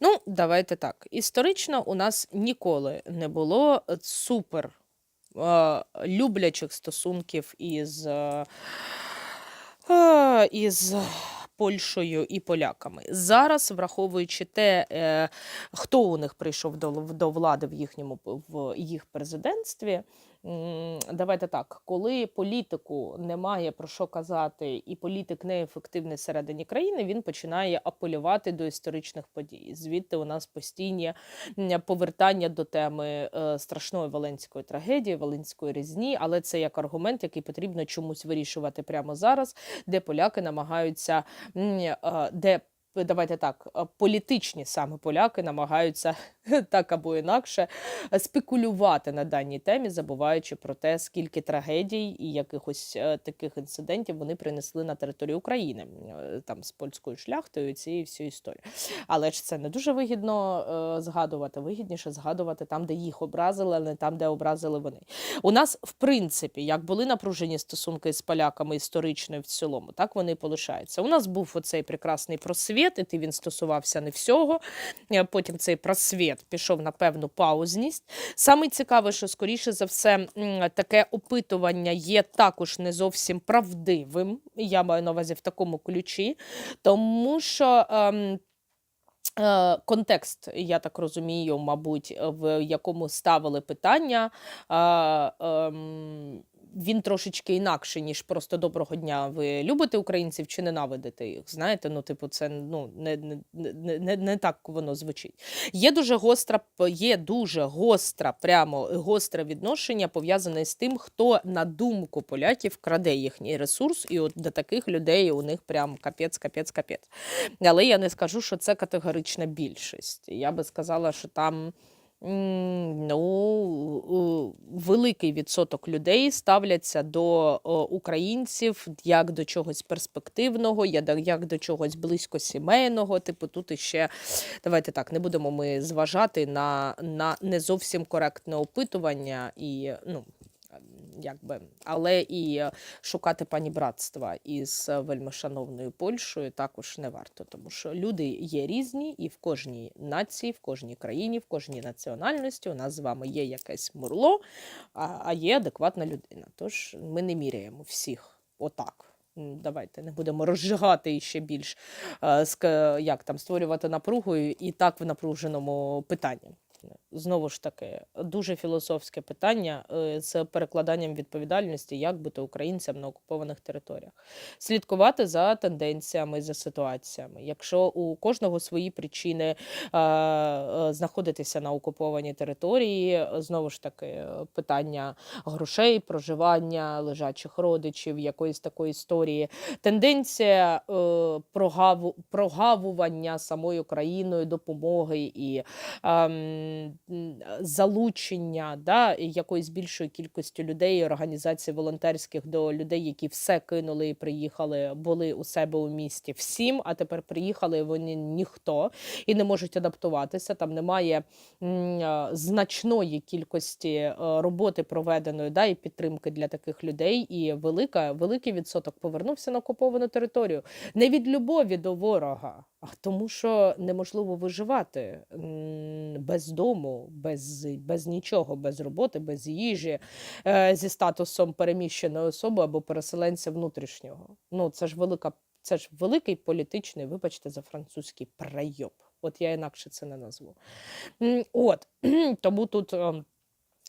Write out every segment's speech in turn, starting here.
Ну, давайте так. Історично у нас ніколи не було е, супер е, люблячих стосунків із, е, е, із Польщею і поляками. Зараз, враховуючи те, е, хто у них прийшов до, до влади в їхньому в їх президентстві. Давайте так, коли політику немає про що казати, і політик неефективний всередині країни, він починає апелювати до історичних подій. Звідти у нас постійні повертання до теми е, страшної Валенської трагедії, Валенської різні, але це як аргумент, який потрібно чомусь вирішувати прямо зараз, де поляки намагаються, е, де давайте так, е, політичні саме поляки намагаються так або інакше е, спекулювати на даній темі, забуваючи про те, скільки трагедій і якихось е, таких інцидентів вони принесли на територію України там з польською шляхтою цією всю історію. Але ж це не дуже вигідно згадувати. Вигідніше згадувати там, де їх образили, а не там, де образили вони. У нас, в принципі, як були напружені стосунки з поляками історично в цілому, так вони полишаються. У нас був оцей прекрасний просвіт, і він стосувався не всього. Е, Потім цей просвіт пішов на певну паузність. Саме цікаве, що скоріше за все таке опитування є також не зовсім правдивим. Я маю на увазі в такому ключі, тому що. ем, Е, Контекст, я так розумію, мабуть, в якому ставили питання, е, ем, він трошечки інакший, ніж просто доброго дня. Ви любите українців чи ненавидите їх? Знаєте, ну, типу, це ну, не, не, не, не, не так воно звучить. Є дуже гостра, є дуже гостра, прямо гостре відношення пов'язане з тим, хто на думку поляків краде їхній ресурс, і от до таких людей у них прям капець, капець, капець. Але я не скажу, що це категорична більшість. Я би сказала, що там. Ну, великий відсоток людей ставляться до українців як до чогось перспективного, як до чогось близько сімейного. Типу, тут іще давайте так, не будемо ми зважати на, на не зовсім коректне опитування і ну. Якби, але і е, шукати пані братства із е, вельмишановною Польщею також не варто, тому що люди є різні, і в кожній нації, в кожній країні, в кожній національності у нас з вами є якесь мурло, а, є адекватна людина. Тож ми не міряємо всіх отак. Давайте не будемо розжигати іще більш е, як там створювати напругу і і так в напруженому питанні. Знову ж таки, дуже філософське питання е, з перекладанням відповідальності, як бути українцям на окупованих територіях. Слідкувати за тенденціями, за ситуаціями. Якщо у кожного свої причини е, е, знаходитися на окупованій території, знову ж таки, питання грошей, проживання, лежачих родичів, якоїсь такої історії. Тенденція прогаву, прогавування самою країною допомоги і м, залучення да, якоїсь більшої кількості людей, організацій волонтерських до людей, які все кинули і приїхали, були у себе у місті всім, а тепер приїхали вони ніхто і не можуть адаптуватися. Там немає значної кількості е, роботи проведеної да, і підтримки для таких людей. І велика, великий відсоток повернувся на окуповану територію не від любові до ворога, тому, що неможливо виживати без дому, без, без нічого, без роботи, без їжі, е, зі статусом переміщеної особи або переселенця внутрішнього. Ну це ж велика, це ж великий політичний, вибачте, за французький прийом. От я інакше це не назву. От тому тут.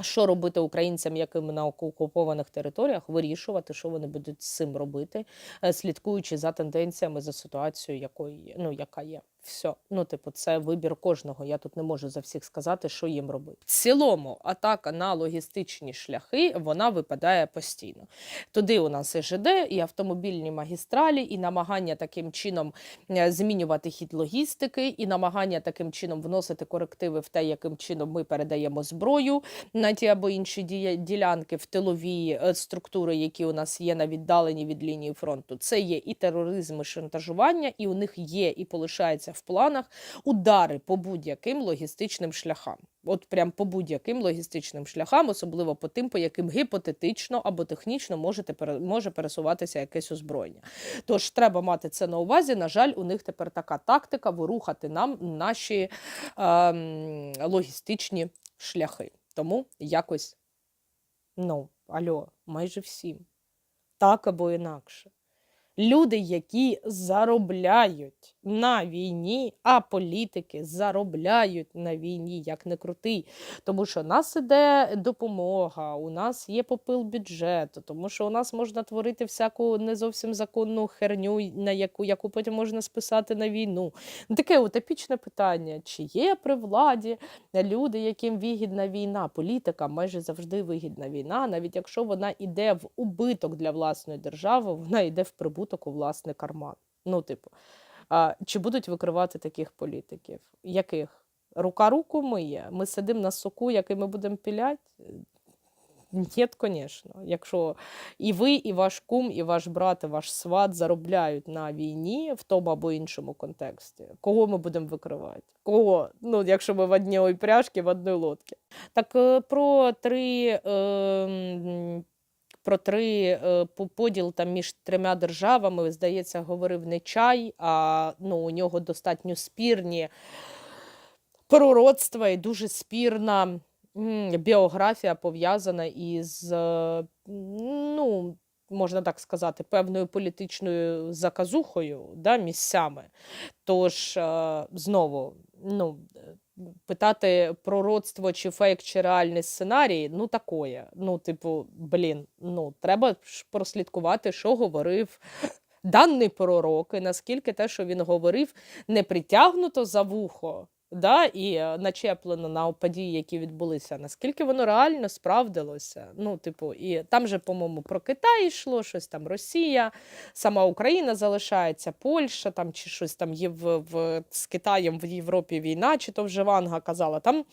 Що робити українцям, якими на окупованих територіях, вирішувати, що вони будуть з цим робити, е, слідкуючи за тенденціями, за ситуацією, якої ну, яка є. Все, ну типу, це вибір кожного. Я тут не можу за всіх сказати, що їм робити. В цілому, атака на логістичні шляхи вона випадає постійно. Туди у нас і ЖД, і автомобільні магістралі, і намагання таким чином е, змінювати хід логістики, і намагання таким чином вносити корективи в те, яким чином ми передаємо зброю на ті або інші ділянки в тилові е, структури, які у нас є на віддаленні від лінії фронту. Це є і тероризм, і шантажування, і у них є і полишається в планах удари по будь-яким логістичним шляхам. От прям по будь-яким логістичним шляхам, особливо по тим, по яким гіпотетично або технічно можете може пересуватися якесь озброєння. Тож треба мати це на увазі. На жаль, у них тепер така тактика вирухати нам наші ем, логістичні шляхи. Тому якось, ну, альо, майже всім. Так або інакше. Люди, які заробляють на війні, а політики заробляють на війні, як не крутий. Тому що у нас іде допомога, у нас є попил бюджету, тому що у нас можна творити всяку не зовсім законну херню, на яку, яку потім можна списати на війну. Ну, Таке утопічне питання: чи є при владі люди, яким вигідна війна? Політика майже завжди вигідна війна, навіть якщо вона йде в убиток для власної держави, вона йде в прибуток у власний карман. Ну, типу, а, чи будуть викривати таких політиків? Яких? Рука руку миє. Ми сидимо на соку, який ми будемо пілять? Ні, звісно. Якщо і ви, і ваш кум, і ваш брат, і ваш сват заробляють на війні в тому або іншому контексті, кого ми будемо викривати? Кого? Ну, якщо ми в одній упряжці, в одній лодці. Так е, про три. е, Про три е, поділ там між трьома державами, здається, говорив не чай, а ну, у нього достатньо спірні пророцтва і дуже спірна біографія пов'язана із, е, ну, можна так сказати, певною політичною заказухою да, місцями. Тож, е, знову, ну, питати пророцтво чи фейк, чи реальний сценарій, ну такое. Ну, типу, блін, ну, треба ж прослідкувати, що говорив даний пророк, і наскільки те, що він говорив, не притягнуто за вухо. Да, і е, начеплено на події, які відбулися, наскільки воно реально справдилося. Ну, типу, і там же, по-моєму, про Китай йшло, щось там Росія, сама Україна залишається, Польща там чи щось там є в, в, з Китаєм в Європі війна, чи то вже Ванга казала. Там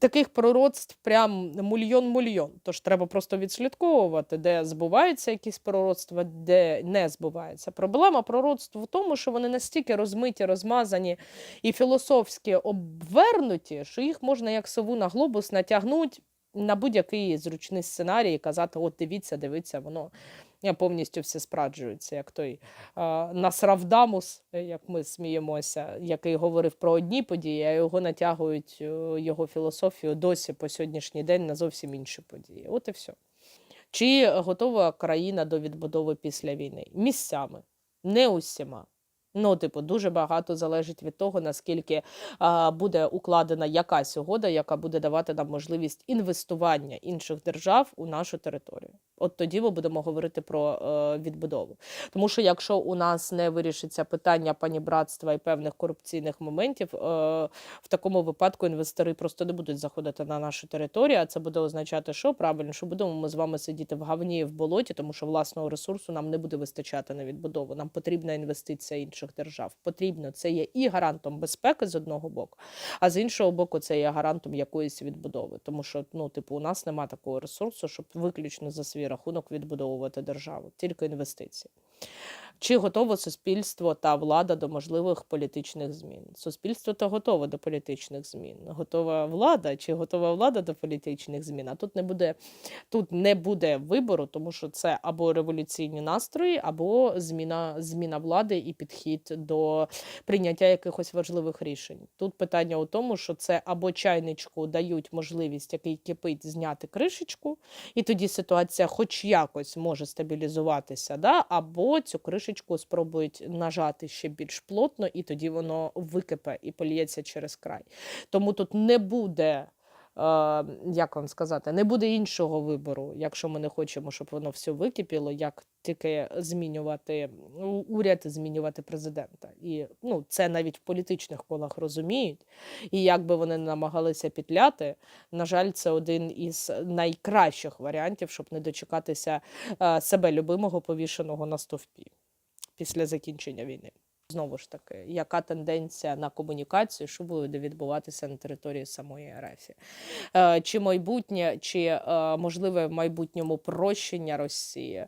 таких пророцтв прям мульйон-мульйон. Тож треба просто відслідковувати, де збуваються якісь пророцтва, де не збуваються. Проблема пророцтв в тому, що вони настільки розмиті, розмазані і філософськи обвернуті, що їх можна як сову на глобус натягнути на будь-який зручний сценарій і казати: от дивіться, дивіться, воно я повністю все спраджується, як той а, Насравдамус, е, як ми сміємося, який говорив про одні події, а його натягують е, його філософію досі по сьогоднішній день на зовсім інші події. От і все. Чи готова країна до відбудови після війни? Місцями, не усіма. Ну, типу, дуже багато залежить від того, наскільки а, буде укладена якась угода, яка буде давати нам можливість інвестування інших держав у нашу територію. От тоді ми будемо говорити про е, відбудову. Тому що якщо у нас не вирішиться питання панібратства і певних корупційних моментів, е, в такому випадку інвестори просто не будуть заходити на нашу територію. А це буде означати, що правильно, що будемо ми з вами сидіти в говні і в болоті, тому що власного ресурсу нам не буде вистачати на відбудову. Нам потрібна інвестиція інших держав. Потрібно це є і гарантом безпеки з одного боку, а з іншого боку, це є гарантом якоїсь відбудови. Тому що ну, типу, у нас немає такого ресурсу, щоб виключно за свій рахунок відбудовувати державу, тільки інвестиції. Чи готове суспільство та влада до можливих політичних змін? Суспільство то готове до політичних змін. Готова влада чи готова влада до політичних змін? А тут не буде, тут не буде вибору, тому що це або революційні настрої, або зміна, зміна влади і підхід до прийняття якихось важливих рішень. Тут питання у тому, що це або чайничку дають можливість, який кипить, зняти кришечку, і тоді ситуація, хоч якось, може стабілізуватися, да? або цю кришечку спробують нажати ще більш плотно, і тоді воно википе і поліється через край. Тому тут не буде. е, Як вам сказати, не буде іншого вибору, якщо ми не хочемо, щоб воно все википіло, як тільки змінювати уряд, змінювати президента. І ну, це навіть в політичних колах розуміють. І як би вони намагалися петляти, на жаль, це один із найкращих варіантів, щоб не дочекатися е, себе любимого повішеного на стовпі після закінчення війни. Знову ж таки, яка тенденція на комунікацію, що буде відбуватися на території самої РФ? Е, Чи майбутнє, чи е, можливе в майбутньому прощення Росії?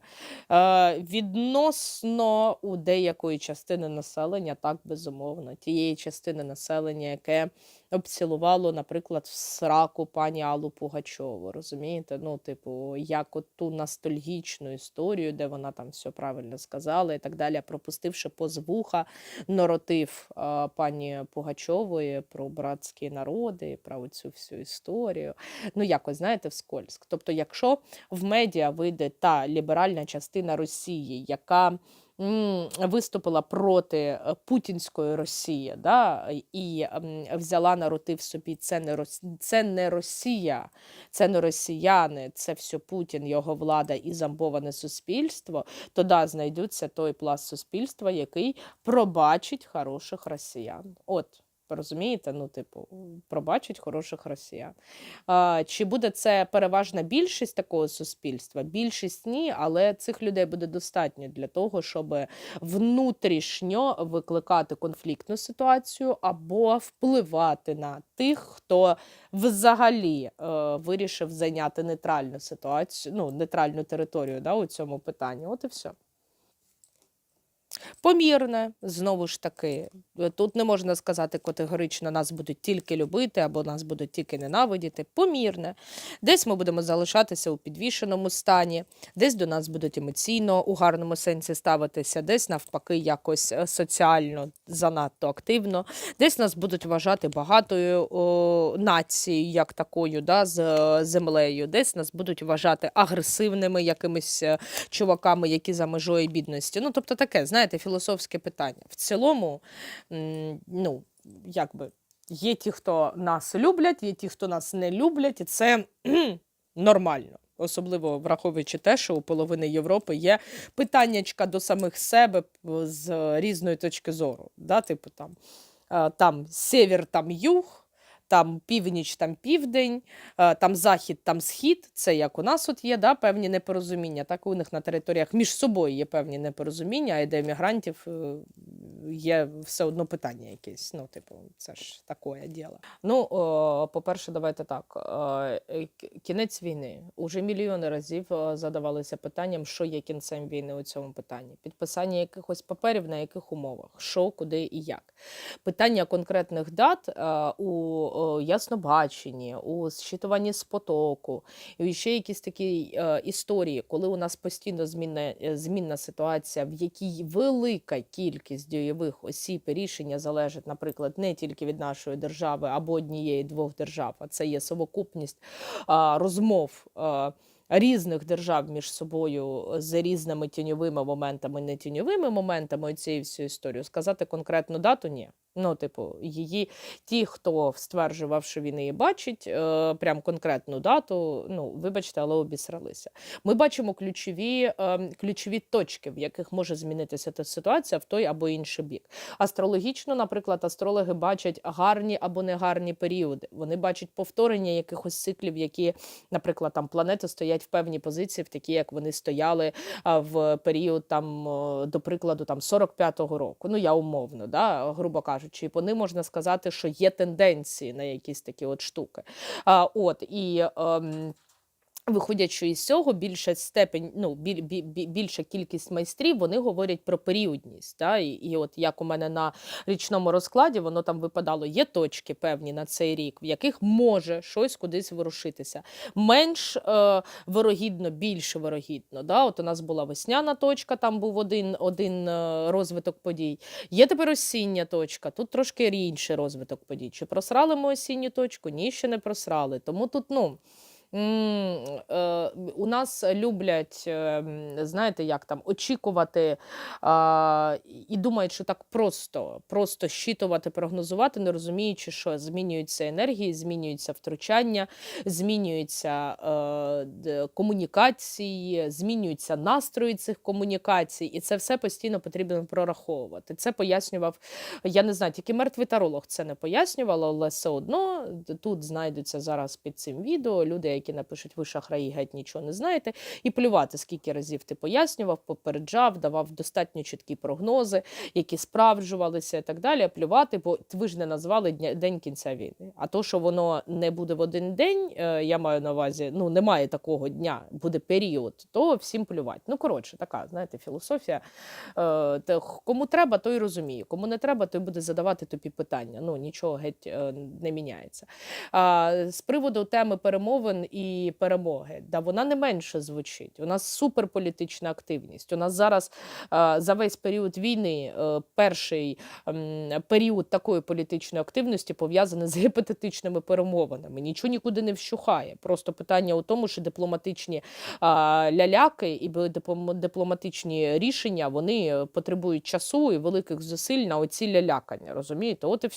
Е, Відносно у деякої частини населення, так безумовно, тієї частини населення, яке обцілувало, наприклад, в сраку пані Аллу Пугачову. Розумієте? Ну, типу, як от ту ностальгічну історію, де вона там все правильно сказала і так далі, пропустивши поз вуха норотив а, пані Пугачової про братські народи, про цю всю історію. Ну, якось, знаєте, вскользь. Тобто, якщо в медіа вийде та ліберальна частина Росії, яка виступила проти е, путінської Росії, да, і взяла на роти в собі, це не, Рос... це не Росія, це не росіяни, це все Путін, його влада і замбоване суспільство, то да, знайдуться той пласт суспільства, який пробачить хороших росіян. От. Розумієте, ну, типу, пробачить хороших росіян. А, чи буде це переважна більшість такого суспільства? Більшість ні, але цих людей буде достатньо для того, щоб внутрішньо викликати конфліктну ситуацію або впливати на тих, хто взагалі е, вирішив зайняти нейтральну ситуацію, ну, нейтральну територію да, у цьому питанні. От і все. Помірне, знову ж таки, Е, тут не можна сказати категорично, нас будуть тільки любити або нас будуть тільки ненавидіти. Помірне. Десь ми будемо залишатися у підвішеному стані, десь до нас будуть емоційно у гарному сенсі ставитися, десь навпаки, якось е, соціально занадто активно, десь нас будуть вважати багатою о, нацією, як такою, да, з е, землею, десь нас будуть вважати агресивними якимись чуваками, які за межою бідності. Ну, тобто таке, знаєте, філософське питання. В цілому, ну, якби. Є ті, хто нас люблять, є ті, хто нас не люблять, і це нормально. Особливо враховуючи те, що у половини Європи є питаннячка до самих себе з різної точки зору. Да? Типу там, е, там север, там юг, там північ, там південь, е, там захід, там схід. Це як у нас от є да, певні непорозуміння, так у них на територіях між собою є певні непорозуміння, а йде мігрантів е, є все одно питання якесь. Ну, типу, це ж таке діло. Ну, по-перше, давайте так. е, Кінець війни. Уже мільйони разів е, задавалися питанням, що є кінцем війни у цьому питанні. Підписання якихось паперів на яких умовах, що, куди і як. Питання конкретних дат е, у е, яснобаченні, у зчитуванні з потоку, і ще якісь такі е, історії, коли у нас постійно змінна, е, змінна ситуація, в якій велика кількість дійових осіб рішення залежить, наприклад, не тільки від нашої держави або однієї двох держав, а це є совокупність розмов. Різних держав між собою з різними тіньовими моментами, не тіньовими моментами цієї всю історію. Сказати конкретну дату ні. Ну, типу, її ті, хто стверджував, що він її бачить, е, прям конкретну дату. Ну, вибачте, але обісралися. Ми бачимо ключові, е, ключові точки, в яких може змінитися та ситуація в той або інший бік. Астрологічно, наприклад, астрологи бачать гарні або негарні періоди. Вони бачать повторення якихось циклів, які, наприклад, там планети стоять в певній позиції, в такі, як вони стояли в період там, до прикладу, там 45-го року. Ну я умовно, да, грубо кажучи, і по ним можна сказати, що є тенденції на якісь такі от штуки. А, от і. ем, Виходячи із цього, більша степень, ну біль, бі- бі- більша кількість майстрів, вони говорять про періодність. Та? І, і от як у мене на річному розкладі, воно там випадало, є точки певні на цей рік, в яких може щось кудись ворушитися. Менш е, вирогідно, більше вирогідно. Да? От у нас була весняна точка, там був один, один е, розвиток подій. Є тепер осіння точка, тут трошки інший розвиток подій. Чи просрали ми осінню точку? Ні, ще не просрали. Тому тут, ну. Е, У нас люблять, е, знаєте, як там очікувати і думають, що так просто, просто щитувати, прогнозувати, не розуміючи, що змінюються енергії, змінюються втручання, змінюються е, комунікації, змінюються настрої цих комунікацій, і це все постійно потрібно прораховувати. Це пояснював, я не знаю, тільки мертвий таролог це не пояснював, але все одно тут знайдуться зараз під цим відео люди, які напишуть, ви шахраї геть нічого не знаєте, і плювати, скільки разів ти пояснював, попереджав, давав достатньо чіткі прогнози, які справджувалися і так далі. Плювати, бо ви ж не назвали день кінця війни. А то, що воно не буде в один день, е, я маю на увазі, ну немає такого дня, буде період, то всім плювати. Ну коротше, така знаєте, філософія. Е, кому треба, той розуміє. Кому не треба, той буде задавати тобі питання. Ну нічого геть е, не міняється. З приводу теми перемовин і перемоги, да, вона не менше звучить. У нас суперполітична активність. У нас зараз е, за весь період війни е, перший період такої політичної активності пов'язаний з гіпотетичними перемовинами. Нічого нікуди не вщухає. Просто питання у тому, що дипломатичні ляляки і дипломатичні рішення вони е, потребують часу і великих зусиль на оці лялякання. Розумієте? От і все.